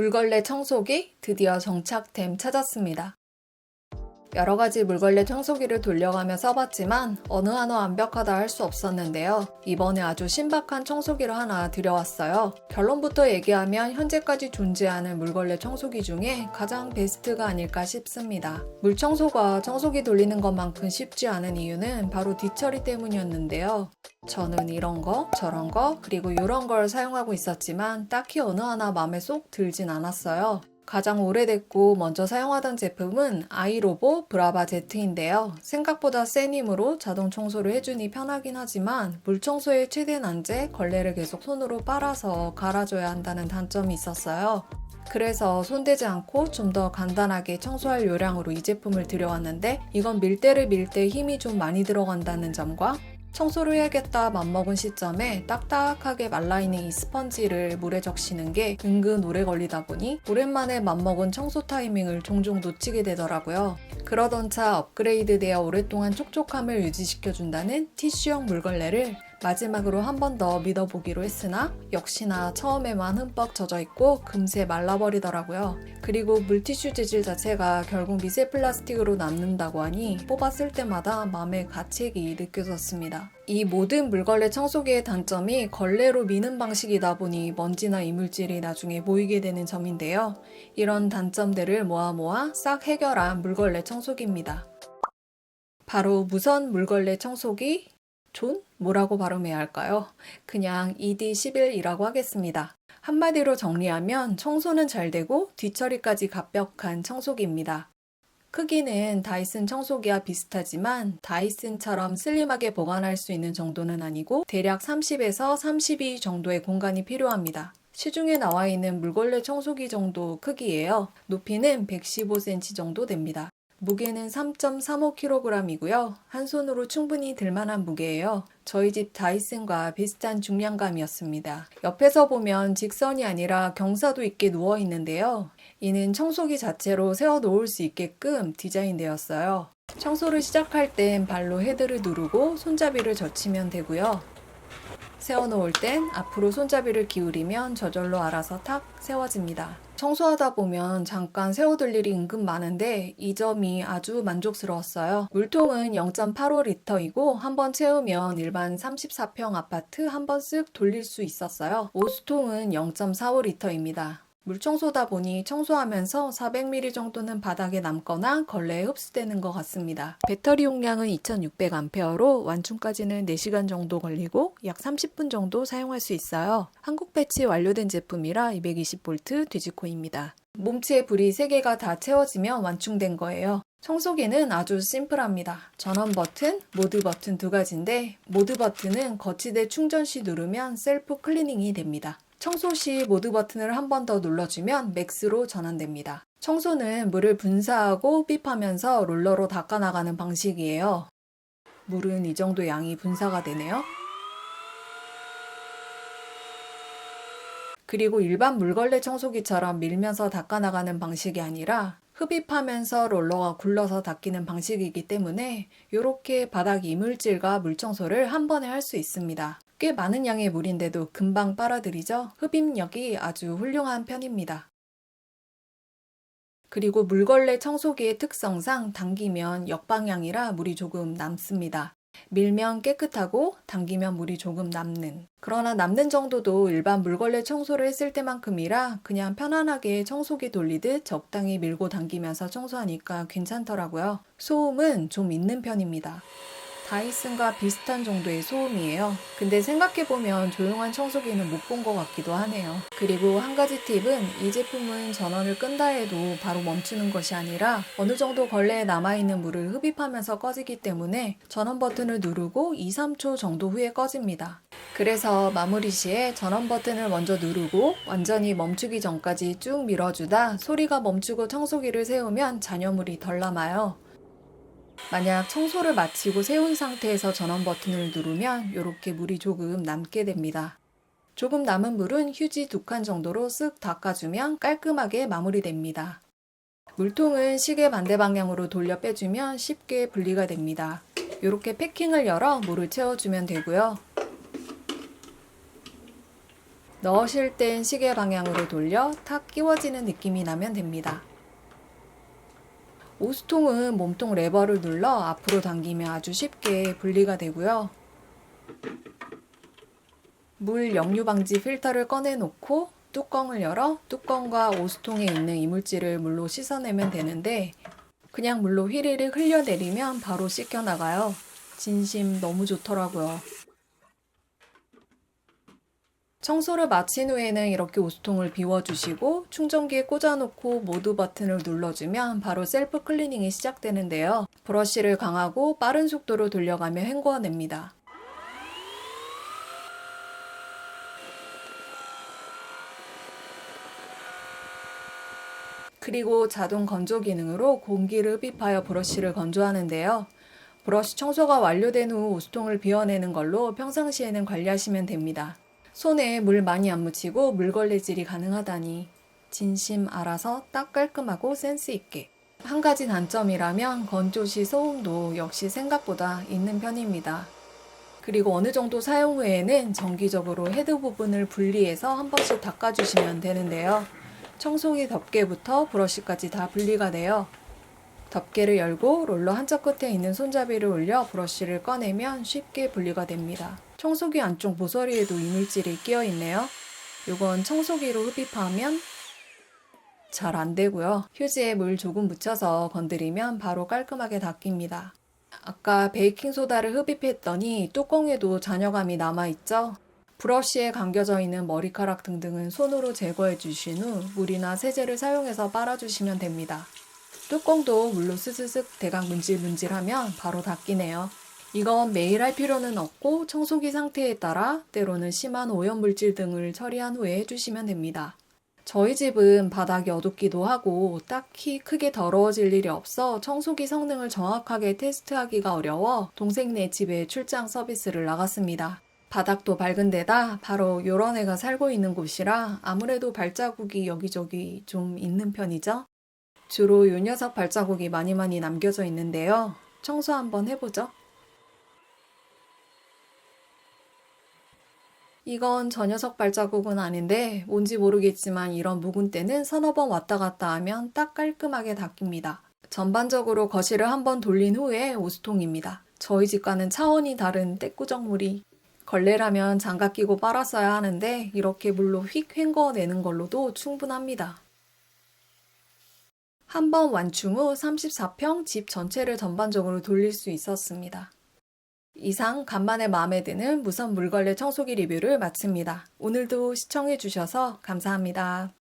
물걸레 청소기 드디어 정착템 찾았습니다. 여러 가지 물걸레 청소기를 돌려가며 써봤지만 어느 하나 완벽하다 할 수 없었는데요. 이번에 아주 신박한 청소기를 하나 들여왔어요. 결론부터 얘기하면 현재까지 존재하는 물걸레 청소기 중에 가장 베스트가 아닐까 싶습니다. 물 청소가 청소기 돌리는 것만큼 쉽지 않은 이유는 바로 뒤처리 때문이었는데요. 저는 이런 거, 저런 거, 그리고 이런 걸 사용하고 있었지만 딱히 어느 하나 마음에 쏙 들진 않았어요. 가장 오래됐고 먼저 사용하던 제품은 아이로보 브라바 Z인데요. 생각보다 센 힘으로 자동 청소를 해주니 편하긴 하지만 물 청소의 최대 난제 걸레를 계속 손으로 빨아서 갈아줘야 한다는 단점이 있었어요. 그래서 손대지 않고 좀 더 간단하게 청소할 요량으로 이 제품을 들여왔는데 이건 밀대를 밀 때 힘이 좀 많이 들어간다는 점과 청소를 해야겠다 맘먹은 시점에 딱딱하게 말라있는 이 스펀지를 물에 적시는 게 은근 오래 걸리다 보니 오랜만에 맘먹은 청소 타이밍을 종종 놓치게 되더라고요. 그러던 차 업그레이드 되어 오랫동안 촉촉함을 유지시켜준다는 티슈형 물걸레를 마지막으로 한 번 더 믿어보기로 했으나 역시나 처음에만 흠뻑 젖어 있고 금세 말라버리더라고요. 그리고 물티슈 재질 자체가 결국 미세 플라스틱으로 남는다고 하니 뽑았을 때마다 마음의 가책이 느껴졌습니다. 이 모든 물걸레 청소기의 단점이 걸레로 미는 방식이다 보니 먼지나 이물질이 나중에 보이게 되는 점인데요. 이런 단점들을 모아 모아 싹 해결한 물걸레 청소기입니다. 바로 무선 물걸레 청소기 존? 뭐라고 발음해야 할까요? 그냥 ED11이라고 하겠습니다. 한마디로 정리하면 청소는 잘 되고 뒤처리까지 갑벽한 청소기입니다. 크기는 다이슨 청소기와 비슷하지만 다이슨처럼 슬림하게 보관할 수 있는 정도는 아니고 대략 30에서 32 정도의 공간이 필요합니다. 시중에 나와 있는 물걸레 청소기 정도 크기예요. 높이는 115cm 정도 됩니다. 무게는 3.35kg이고요. 한 손으로 충분히 들만한 무게예요. 저희 집 다이슨과 비슷한 중량감이었습니다. 옆에서 보면 직선이 아니라 경사도 있게 누워 있는데요. 이는 청소기 자체로 세워 놓을 수 있게끔 디자인되었어요. 청소를 시작할 땐 발로 헤드를 누르고 손잡이를 젖히면 되고요. 세워 놓을 땐 앞으로 손잡이를 기울이면 저절로 알아서 탁 세워집니다. 청소하다 보면 잠깐 세워둘 일이 은근 많은데 이 점이 아주 만족스러웠어요. 물통은 0.85리터이고 한 번 채우면 일반 34평 아파트 한 번 쓱 돌릴 수 있었어요. 오수통은 0.45리터입니다. 물 청소다 보니 청소하면서 400ml 정도는 바닥에 남거나 걸레에 흡수되는 것 같습니다. 배터리 용량은 2600A로 완충까지는 4시간 정도 걸리고 약 30분 정도 사용할 수 있어요. 한국 배치 완료된 제품이라 220V 뒤지코입니다. 몸체의 불이 3개가 다 채워지면 완충된 거예요. 청소기는 아주 심플합니다. 전원 버튼, 모드 버튼 두 가지인데 모드 버튼은 거치대 충전 시 누르면 셀프 클리닝이 됩니다. 청소 시 모드 버튼을 한 번 더 눌러주면 맥스로 전환됩니다. 청소는 물을 분사하고 삐하면서 롤러로 닦아나가는 방식이에요. 물은 이 정도 양이 분사가 되네요. 그리고 일반 물걸레 청소기처럼 밀면서 닦아나가는 방식이 아니라 흡입하면서 롤러가 굴러서 닦이는 방식이기 때문에 이렇게 바닥 이물질과 물 청소를 한 번에 할 수 있습니다. 꽤 많은 양의 물인데도 금방 빨아들이죠. 흡입력이 아주 훌륭한 편입니다. 그리고 물걸레 청소기의 특성상 당기면 역방향이라 물이 조금 남습니다. 밀면 깨끗하고 당기면 물이 조금 남는. 그러나 남는 정도도 일반 물걸레 청소를 했을 때만큼이라 그냥 편안하게 청소기 돌리듯 적당히 밀고 당기면서 청소하니까 괜찮더라고요. 소음은 좀 있는 편입니다. 다이슨과 비슷한 정도의 소음이에요. 근데 생각해보면 조용한 청소기는 못 본 것 같기도 하네요. 그리고 한 가지 팁은 이 제품은 전원을 끈다 해도 바로 멈추는 것이 아니라 어느 정도 걸레에 남아있는 물을 흡입하면서 꺼지기 때문에 전원 버튼을 누르고 2, 3초 정도 후에 꺼집니다. 그래서 마무리 시에 전원 버튼을 먼저 누르고 완전히 멈추기 전까지 쭉 밀어주다 소리가 멈추고 청소기를 세우면 잔여물이 덜 남아요. 만약 청소를 마치고 세운 상태에서 전원 버튼을 누르면 이렇게 물이 조금 남게 됩니다. 조금 남은 물은 휴지 두 칸 정도로 쓱 닦아주면 깔끔하게 마무리됩니다. 물통은 시계 반대 방향으로 돌려 빼주면 쉽게 분리가 됩니다. 이렇게 패킹을 열어 물을 채워주면 되고요. 넣으실 땐 시계 방향으로 돌려 탁 끼워지는 느낌이 나면 됩니다. 오스통은 몸통 레버를 눌러 앞으로 당기면 아주 쉽게 분리가 되고요. 물 역류 방지 필터를 꺼내놓고 뚜껑을 열어 뚜껑과 오스통에 있는 이물질을 물로 씻어내면 되는데 그냥 물로 휘리릭 흘려내리면 바로 씻겨나가요. 진심 너무 좋더라고요. 청소를 마친 후에는 이렇게 오스통을 비워주시고 충전기에 꽂아놓고 모두 버튼을 눌러주면 바로 셀프 클리닝이 시작되는데요. 브러쉬를 강하고 빠른 속도로 돌려가며 헹궈냅니다. 그리고 자동 건조 기능으로 공기를 흡입하여 브러쉬를 건조하는데요. 브러쉬 청소가 완료된 후 오스통을 비워내는 걸로 평상시에는 관리하시면 됩니다. 손에 물 많이 안 묻히고 물걸레질이 가능하다니 진심 알아서 딱 깔끔하고 센스 있게 한 가지 단점이라면 건조 시 소음도 역시 생각보다 있는 편입니다. 그리고 어느 정도 사용 후에는 정기적으로 헤드 부분을 분리해서 한 번씩 닦아주시면 되는데요. 청소기 덮개부터 브러쉬까지 다 분리가 돼요. 덮개를 열고 롤러 한쪽 끝에 있는 손잡이를 올려 브러쉬를 꺼내면 쉽게 분리가 됩니다. 청소기 안쪽 모서리에도 이물질이 끼어 있네요. 이건 청소기로 흡입하면 잘 안 되고요. 휴지에 물 조금 묻혀서 건드리면 바로 깔끔하게 닦입니다. 아까 베이킹소다를 흡입했더니 뚜껑에도 잔여감이 남아있죠? 브러쉬에 감겨져 있는 머리카락 등등은 손으로 제거해 주신 후 물이나 세제를 사용해서 빨아주시면 됩니다. 뚜껑도 물로 스스슥 대강 문질문질하면 바로 닦이네요. 이건 매일 할 필요는 없고 청소기 상태에 따라 때로는 심한 오염물질 등을 처리한 후에 해주시면 됩니다. 저희 집은 바닥이 어둡기도 하고 딱히 크게 더러워질 일이 없어 청소기 성능을 정확하게 테스트하기가 어려워 동생네 집에 출장 서비스를 나갔습니다. 바닥도 밝은 데다 바로 요런 애가 살고 있는 곳이라 아무래도 발자국이 여기저기 좀 있는 편이죠. 주로 요 녀석 발자국이 많이 많이 남겨져 있는데요. 청소 한번 해보죠. 이건 저 녀석 발자국은 아닌데 뭔지 모르겠지만 이런 묵은 때는 서너 번 왔다 갔다 하면 딱 깔끔하게 닦입니다. 전반적으로 거실을 한번 돌린 후에 오스통입니다. 저희 집과는 차원이 다른 때꾸정물이 걸레라면 장갑 끼고 빨았어야 하는데 이렇게 물로 휙 헹궈내는 걸로도 충분합니다. 한 번 완충 후 34평 집 전체를 전반적으로 돌릴 수 있었습니다. 이상 간만에 마음에 드는 무선 물걸레 청소기 리뷰를 마칩니다. 오늘도 시청해주셔서 감사합니다.